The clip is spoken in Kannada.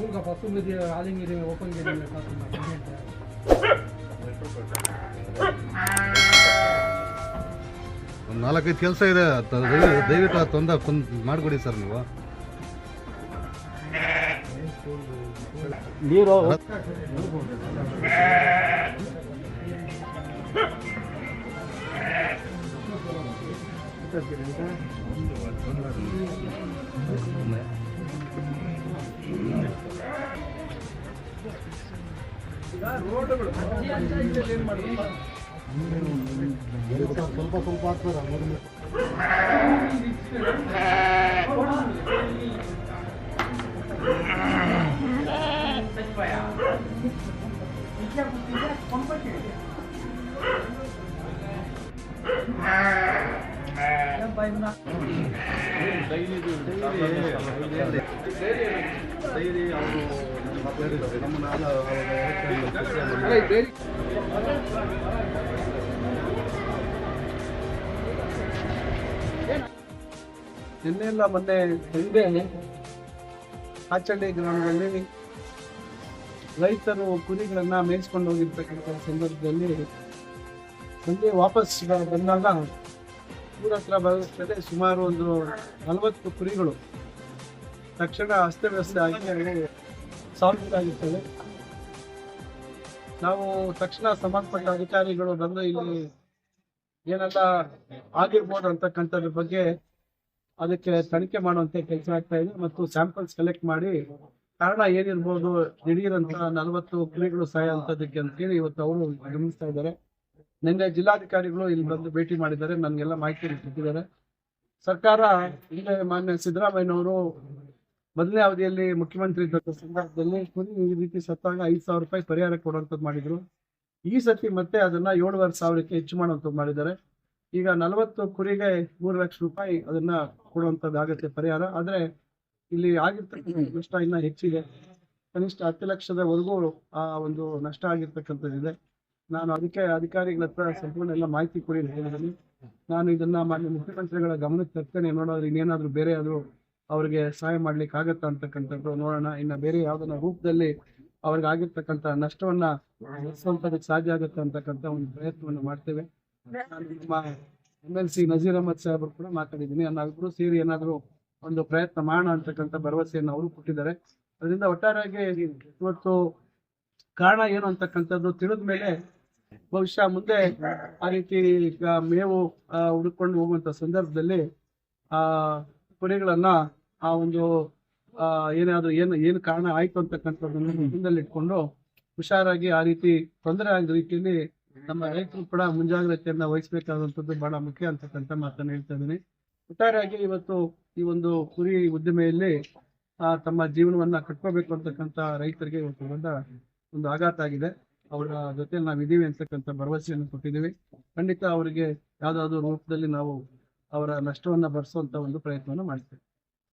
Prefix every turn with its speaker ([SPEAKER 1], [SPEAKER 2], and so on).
[SPEAKER 1] உங்கள் பசு மீது ஆளுங்க இது ஓப்பன் கேட்டு
[SPEAKER 2] ಒಂದು ನಾಲ್ಕೈದು ಕೆಲಸ ಇದೆ ದಯವಿಟ್ಟು ತೊಂದ ತಂದು ಮಾಡಿಕೊಡಿ ಸರ್ ನೀವು
[SPEAKER 3] ನೀರು
[SPEAKER 2] ಸ್ವಲ್ಪ ಸ್ವಲ್ಪ ಹಾಕ್ತಾರೆ ನಮ್ಮನ್ನೆಲ್ಲ
[SPEAKER 3] ನಿನ್ನೆಲ್ಲ ಮೊನ್ನೆ ಹಿಂದೆ ಆಚಂಡಿ ಗ್ರಾಮದಲ್ಲಿ ರೈತರು ಕುರಿಗಳನ್ನ ಮೇಯಿಸ್ಕೊಂಡು ಹೋಗಿರ್ತಕ್ಕಂಥ ಸಂದರ್ಭದಲ್ಲಿ ಸಂಜೆ ವಾಪಸ್ ಬಂದಾಗ ಊರ ಹತ್ರ ಬರುತ್ತದೆ ಸುಮಾರು ಒಂದು ನಲವತ್ತು ಕುರಿಗಳು ತಕ್ಷಣ ಅಸ್ತವ್ಯಸ್ತ ಆಗಿ ಸಾವಿರಾಗಿರ್ತವೆ ನಾವು ತಕ್ಷಣ ಸಂಬಂಧಪಟ್ಟ ಅಧಿಕಾರಿಗಳು ಬಂದು ಇಲ್ಲಿ ಏನೆಲ್ಲ ಆಗಿರ್ಬೋದು ಅಂತಕ್ಕಂಥದ್ರ ಬಗ್ಗೆ ಅದಕ್ಕೆ ತನಿಖೆ ಮಾಡುವಂತ ಕೆಲಸ ಆಗ್ತಾ ಇದೆ ಮತ್ತು ಸ್ಯಾಂಪಲ್ಸ್ ಕಲೆಕ್ಟ್ ಮಾಡಿ ಕಾರಣ ಏನಿರ್ಬೋದು ದಿಢೀರಂತ ನಲವತ್ತು ಕುರಿಗಳು ಅಂತದಕ್ಕೆ ಅಂತೇಳಿ ಇವತ್ತು ಅವರು ಗಮನಿಸ್ತಾ ಇದ್ದಾರೆ. ನಿನ್ನೆ ಜಿಲ್ಲಾಧಿಕಾರಿಗಳು ಇಲ್ಲಿ ಬಂದು ಭೇಟಿ ಮಾಡಿದ್ದಾರೆ, ನನಗೆಲ್ಲ ಮಾಹಿತಿ ಕೊಟ್ಟಿದ್ದಾರೆ. ಸರ್ಕಾರ ಹಿಂದೆ ಮಾನ್ಯ ಸಿದ್ದರಾಮಯ್ಯನವರು ಮೊದಲನೇ ಅವಧಿಯಲ್ಲಿ ಮುಖ್ಯಮಂತ್ರಿ ಇದ್ದ ಸಂದರ್ಭದಲ್ಲಿ ಕುರಿ ಈ ರೀತಿ ಸತ್ತಾಗ ಐದು ಸಾವಿರ ರೂಪಾಯಿ ಪರಿಹಾರ ಕೊಡುವಂಥದ್ದು ಮಾಡಿದ್ರು. ಈ ಸತಿ ಮತ್ತೆ ಅದನ್ನ ಏಳುವರೆ ಸಾವಿರಕ್ಕೆ ಹೆಚ್ಚು ಮಾಡುವಂಥದ್ದು ಮಾಡಿದ್ದಾರೆ. ಈಗ ನಲವತ್ತು ಕುರಿಗೆ ಮೂರು ಲಕ್ಷ ರೂಪಾಯಿ ಅದನ್ನ ಕೊಡುವಂಥದ್ದು ಆಗುತ್ತೆ ಪರಿಹಾರ. ಆದರೆ ಇಲ್ಲಿ ಆಗಿರ್ತಕ್ಕಂಥ ನಷ್ಟ ಇನ್ನ ಹೆಚ್ಚಿದೆ. ಕನಿಷ್ಠ ಹತ್ತು ಲಕ್ಷದವರೆಗೂ ಆ ಒಂದು ನಷ್ಟ ಆಗಿರ್ತಕ್ಕಂಥದ್ದಿದೆ. ನಾನು ಅದಕ್ಕೆ ಅಧಿಕಾರಿಗಳ ಹತ್ರ ಸಂಪೂರ್ಣ ಎಲ್ಲ ಮಾಹಿತಿ ಕೊಡಿ ಹೇಳಿದ್ದೀನಿ. ನಾನು ಇದನ್ನ ಮಾನ್ಯ ಮುಖ್ಯಮಂತ್ರಿಗಳ ಗಮನಕ್ಕೆ ತರ್ತೇನೆ. ನೋಡೋದ್ರೆ ಇನ್ನೇನಾದ್ರೂ ಬೇರೆ ಆದ್ರೂ ಅವ್ರಿಗೆ ಸಹಾಯ ಮಾಡ್ಲಿಕ್ಕೆ ಆಗತ್ತಾ ಅಂತಕ್ಕಂಥದ್ದು ನೋಡೋಣ. ಇನ್ನ ಬೇರೆ ಯಾವ್ದನ್ನ ರೂಪದಲ್ಲಿ ಅವ್ರಿಗೆ ಆಗಿರ್ತಕ್ಕಂಥ ನಷ್ಟವನ್ನ ಸ್ವಲ್ಪದಕ್ಕೆ ಸಾಧ್ಯ ಆಗುತ್ತೆ ಅಂತಕ್ಕಂಥ ಒಂದು ಪ್ರಯತ್ನವನ್ನು ಮಾಡ್ತೇವೆ. ನಾನು ನಿಮ್ಮ M L C Nazeer Ahmed ಸಾಹೇಬರು ಕೂಡ ಮಾತಾಡಿದ್ದೀನಿ. ನಾವಿಬ್ರು ಸೇರಿ ಏನಾದ್ರು ಒಂದು ಪ್ರಯತ್ನ ಮಾಡೋಣ ಅಂತಕ್ಕಂಥ ಭರವಸೆಯನ್ನು ಅವರು ಕೊಟ್ಟಿದ್ದಾರೆ. ಅದರಿಂದ ಒಟ್ಟಾರೆಯಾಗಿ ಇವತ್ತು ಕಾರಣ ಏನು ಅಂತಕ್ಕಂಥದ್ದು ತಿಳಿದ ಮೇಲೆ ಬಹುಶಃ ಮುಂದೆ ಆ ರೀತಿ ಮೇವು ಆ, ಹುಡುಕೊಂಡು ಹೋಗುವಂತ ಸಂದರ್ಭದಲ್ಲಿ ಆ ಕುರಿಗಳನ್ನ ಆ ಒಂದು ಆ ಏನಾದ್ರು ಏನು ಏನು ಕಾರಣ ಆಯ್ತು ಅಂತಕ್ಕಂಥದ್ದನ್ನು ಮುಂದಲ್ಲಿ ಇಟ್ಕೊಂಡು ಹುಷಾರಾಗಿ ಆ ರೀತಿ ತೊಂದರೆ ಆಗದ ರೀತಿಯಲ್ಲಿ ನಮ್ಮ ರೈತರು ಕೂಡ ಮುಂಜಾಗ್ರತೆಯನ್ನ ವಹಿಸಬೇಕಾದಂಥದ್ದು ಬಹಳ ಮುಖ್ಯ ಅಂತಕ್ಕಂಥ ಮಾತನ್ನ ಹೇಳ್ತಾ ಇದ್ದೀನಿ. ಒಟ್ಟಾರೆಯಾಗಿ ಇವತ್ತು ಈ ಒಂದು ಕುರಿ ಉದ್ದಿಮೆಯಲ್ಲಿ ಆ, ತಮ್ಮ ಜೀವನವನ್ನ ಕಟ್ಕೋಬೇಕು ಅಂತಕ್ಕಂಥ ರೈತರಿಗೆ ಇವತ್ತು ಒಂದು ಆಘಾತ ಆಗಿದೆ. ಅವರ ಜೊತೆ ನಾವು ಇದೀವಿ ಅಂತಕ್ಕಂಥ ಭರವಸೆಯನ್ನು ಕೊಟ್ಟಿದ್ದೀವಿ. ಖಂಡಿತ ಅವರಿಗೆ ಯಾವುದಾದ್ರು ರೂಪದಲ್ಲಿ ನಾವು ಅವರ ನಷ್ಟವನ್ನು ಭರಿಸುವಂತ ಒಂದು ಪ್ರಯತ್ನವನ್ನು ಮಾಡ್ತೇವೆ.